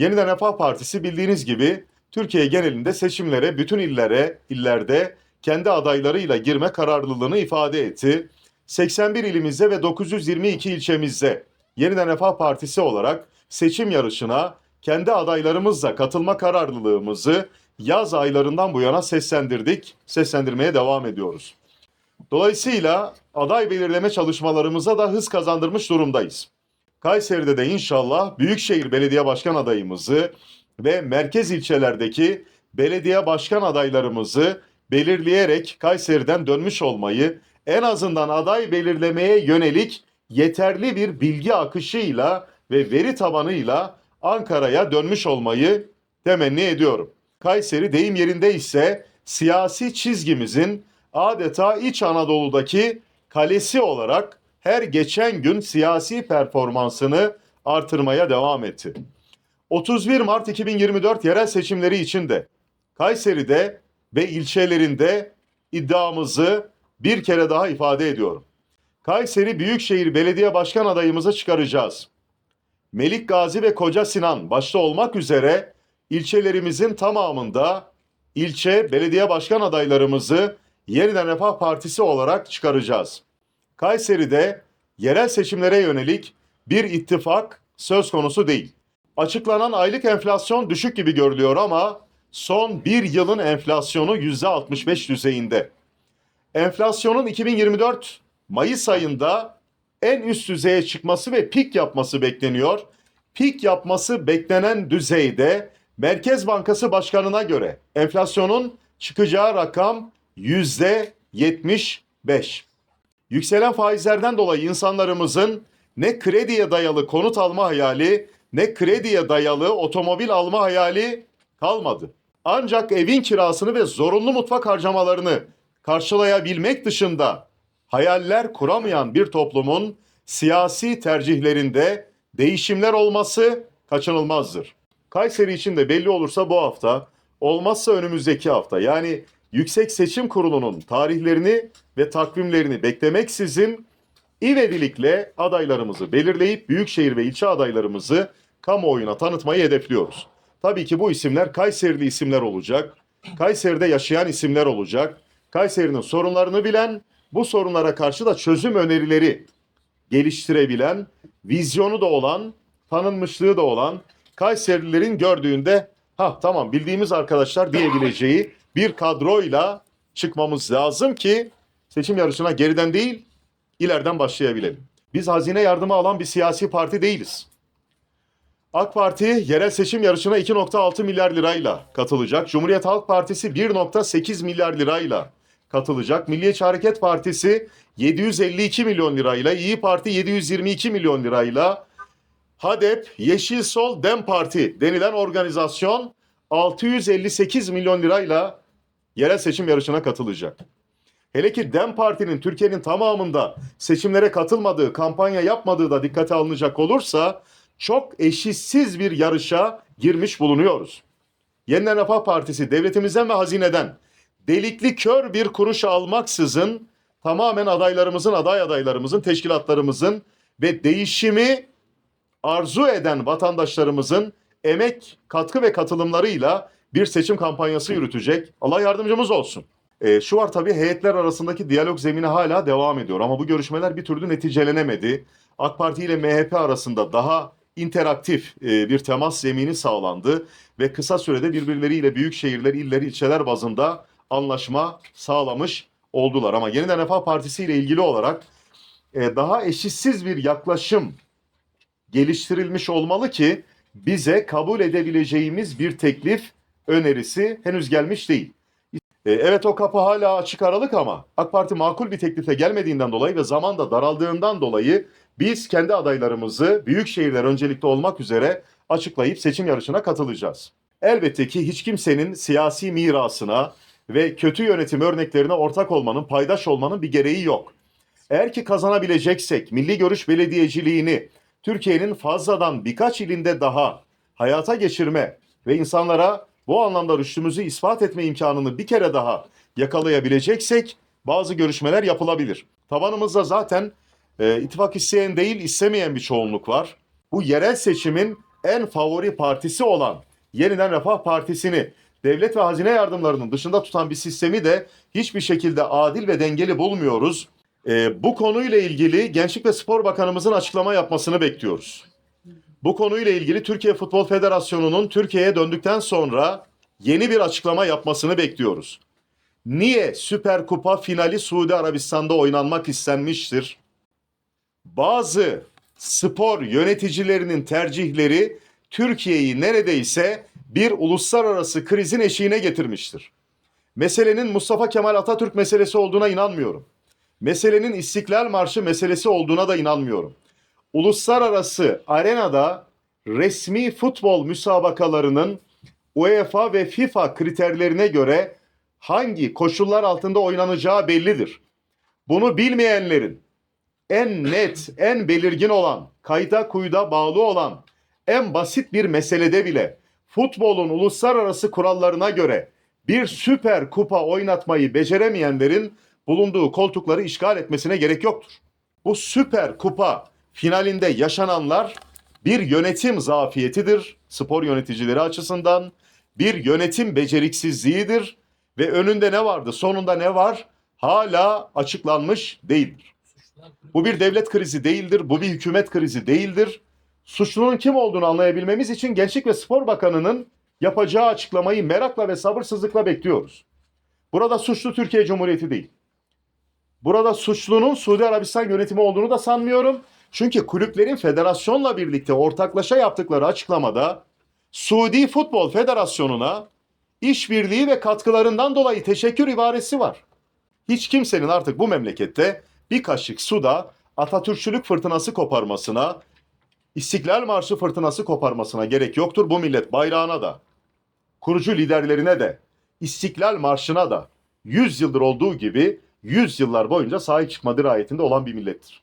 Yeniden Refah Partisi bildiğiniz gibi Türkiye genelinde seçimlere bütün illere, illerde kendi adaylarıyla girme kararlılığını ifade etti. 81 ilimizde ve 922 ilçemizde Yeniden Refah Partisi olarak seçim yarışına kendi adaylarımızla katılma kararlılığımızı yaz aylarından bu yana seslendirdik, seslendirmeye devam ediyoruz. Dolayısıyla aday belirleme çalışmalarımıza da hız kazandırmış durumdayız. Kayseri'de de inşallah Büyükşehir Belediye Başkan adayımızı ve merkez ilçelerdeki belediye başkan adaylarımızı belirleyerek Kayseri'den dönmüş olmayı en azından aday belirlemeye yönelik yeterli bir bilgi akışıyla ve veri tabanıyla Ankara'ya dönmüş olmayı temenni ediyorum. Kayseri deyim yerinde ise siyasi çizgimizin adeta İç Anadolu'daki kalesi olarak her geçen gün siyasi performansını artırmaya devam etti. 31 Mart 2024 yerel seçimleri için de Kayseri'de ve ilçelerinde iddiamızı bir kere daha ifade ediyorum. Kayseri Büyükşehir Belediye Başkan adayımızı çıkaracağız. Melik Gazi ve Koca Sinan başta olmak üzere ilçelerimizin tamamında ilçe belediye başkan adaylarımızı Yeniden Refah Partisi olarak çıkaracağız. Kayseri'de yerel seçimlere yönelik bir ittifak söz konusu değil. Açıklanan aylık enflasyon düşük gibi görülüyor ama son bir yılın enflasyonu %65 düzeyinde. Enflasyonun 2024 Mayıs ayında en üst düzeye çıkması ve pik yapması bekleniyor. Pik yapması beklenen düzeyde Merkez Bankası Başkanı'na göre enflasyonun çıkacağı rakam yüzde 75. Yükselen faizlerden dolayı insanlarımızın ne krediye dayalı konut alma hayali ne krediye dayalı otomobil alma hayali kalmadı. Ancak evin kirasını ve zorunlu mutfak harcamalarını karşılayabilmek dışında hayaller kuramayan bir toplumun siyasi tercihlerinde değişimler olması kaçınılmazdır. Kayseri için de belli olursa bu hafta, olmazsa önümüzdeki hafta yani Yüksek Seçim Kurulu'nun tarihlerini ve takvimlerini beklemeksizin ivedilikle adaylarımızı belirleyip büyükşehir ve ilçe adaylarımızı kamuoyuna tanıtmayı hedefliyoruz. Tabii ki bu isimler Kayserili isimler olacak. Kayseri'de yaşayan isimler olacak. Kayseri'nin sorunlarını bilen, bu sorunlara karşı da çözüm önerileri geliştirebilen, vizyonu da olan, tanınmışlığı da olan Kayserililerin gördüğünde ha tamam bildiğimiz arkadaşlar diyebileceği bir kadroyla çıkmamız lazım ki seçim yarışına geriden değil ileriden başlayabilelim. Biz hazine yardımı alan bir siyasi parti değiliz. AK Parti yerel seçim yarışına 2.6 milyar lirayla katılacak. Cumhuriyet Halk Partisi 1.8 milyar lirayla katılacak. Milliyetçi Hareket Partisi 752 milyon lirayla, İyi Parti 722 milyon lirayla, HADEP, Yeşil Sol, Dem Parti denilen organizasyon 658 milyon lirayla yerel seçim yarışına katılacak. Hele ki Dem Parti'nin Türkiye'nin tamamında seçimlere katılmadığı, kampanya yapmadığı da dikkate alınacak olursa çok eşitsiz bir yarışa girmiş bulunuyoruz. Yeniden Refah Partisi devletimizden ve hazineden delikli kör bir kuruş almaksızın tamamen adaylarımızın, aday adaylarımızın, teşkilatlarımızın ve değişimi arzu eden vatandaşlarımızın emek, katkı ve katılımlarıyla bir seçim kampanyası yürütecek. Allah yardımcımız olsun. Ee, şu var tabii heyetler arasındaki diyalog zemini hala devam ediyor ama bu görüşmeler bir türlü neticelenemedi. AK Parti ile MHP arasında daha interaktif e, bir temas zemini sağlandı ve kısa sürede birbirleriyle büyük şehirler, iller, ilçeler bazında anlaşma sağlamış oldular. Ama Yeniden Refah Partisi ile ilgili olarak e, daha eşitsiz bir yaklaşım geliştirilmiş olmalı ki bize kabul edebileceğimiz bir teklif önerisi henüz gelmiş değil. E, Evet o kapı hala açık aralık ama AK Parti makul bir teklife gelmediğinden dolayı ve zaman da daraldığından dolayı biz kendi adaylarımızı büyük şehirler öncelikli olmak üzere açıklayıp seçim yarışına katılacağız. Elbette ki hiç kimsenin siyasi mirasına ve kötü yönetim örneklerine ortak olmanın, paydaş olmanın bir gereği yok. Eğer ki kazanabileceksek milli görüş belediyeciliğini Türkiye'nin fazladan birkaç ilinde daha hayata geçirme ve insanlara bu anlamda rüştümüzü ispat etme imkanını bir kere daha yakalayabileceksek bazı görüşmeler yapılabilir. Tabanımızda zaten e, ittifak isteyen değil istemeyen bir çoğunluk var. Bu yerel seçimin en favori partisi olan Yeniden Refah Partisi'ni devlet ve hazine yardımlarının dışında tutan bir sistemi de hiçbir şekilde adil ve dengeli bulmuyoruz. Ee, bu konuyla ilgili Gençlik ve Spor Bakanımızın açıklama yapmasını bekliyoruz. Bu konuyla ilgili Türkiye Futbol Federasyonu'nun Türkiye'ye döndükten sonra yeni bir açıklama yapmasını bekliyoruz. Niye Süper Kupa finali Suudi Arabistan'da oynanmak istenmiştir? Bazı spor yöneticilerinin tercihleri Türkiye'yi neredeyse bir uluslararası krizin eşiğine getirmiştir. Meselenin Mustafa Kemal Atatürk meselesi olduğuna inanmıyorum. Meselenin İstiklal Marşı meselesi olduğuna da inanmıyorum. Uluslararası arenada resmi futbol müsabakalarının UEFA ve FIFA kriterlerine göre hangi koşullar altında oynanacağı bellidir. Bunu bilmeyenlerin en net, en belirgin olan, kayda kuyuda bağlı olan en basit bir meselede bile futbolun uluslararası kurallarına göre bir süper kupa oynatmayı beceremeyenlerin bulunduğu koltukları işgal etmesine gerek yoktur. Bu süper kupa finalinde yaşananlar bir yönetim zafiyetidir spor yöneticileri açısından, bir yönetim beceriksizliğidir ve önünde ne vardı, sonunda ne var hala açıklanmış değildir. Bu bir devlet krizi değildir, bu bir hükümet krizi değildir. Suçlunun kim olduğunu anlayabilmemiz için Gençlik ve Spor Bakanı'nın yapacağı açıklamayı merakla ve sabırsızlıkla bekliyoruz. Burada suçlu Türkiye Cumhuriyeti değil. Burada suçlunun Suudi Arabistan yönetimi olduğunu da sanmıyorum. Çünkü kulüplerin federasyonla birlikte ortaklaşa yaptıkları açıklamada Suudi Futbol Federasyonu'na işbirliği ve katkılarından dolayı teşekkür ibaresi var. Hiç kimsenin artık bu memlekette bir kaşık suda Atatürkçülük fırtınası koparmasına, İstiklal Marşı fırtınası koparmasına gerek yoktur. Bu millet bayrağına da, kurucu liderlerine de, İstiklal Marşı'na da 100 yıldır olduğu gibi 100 yıllar boyunca sahip çıkma dirayetinde olan bir millettir.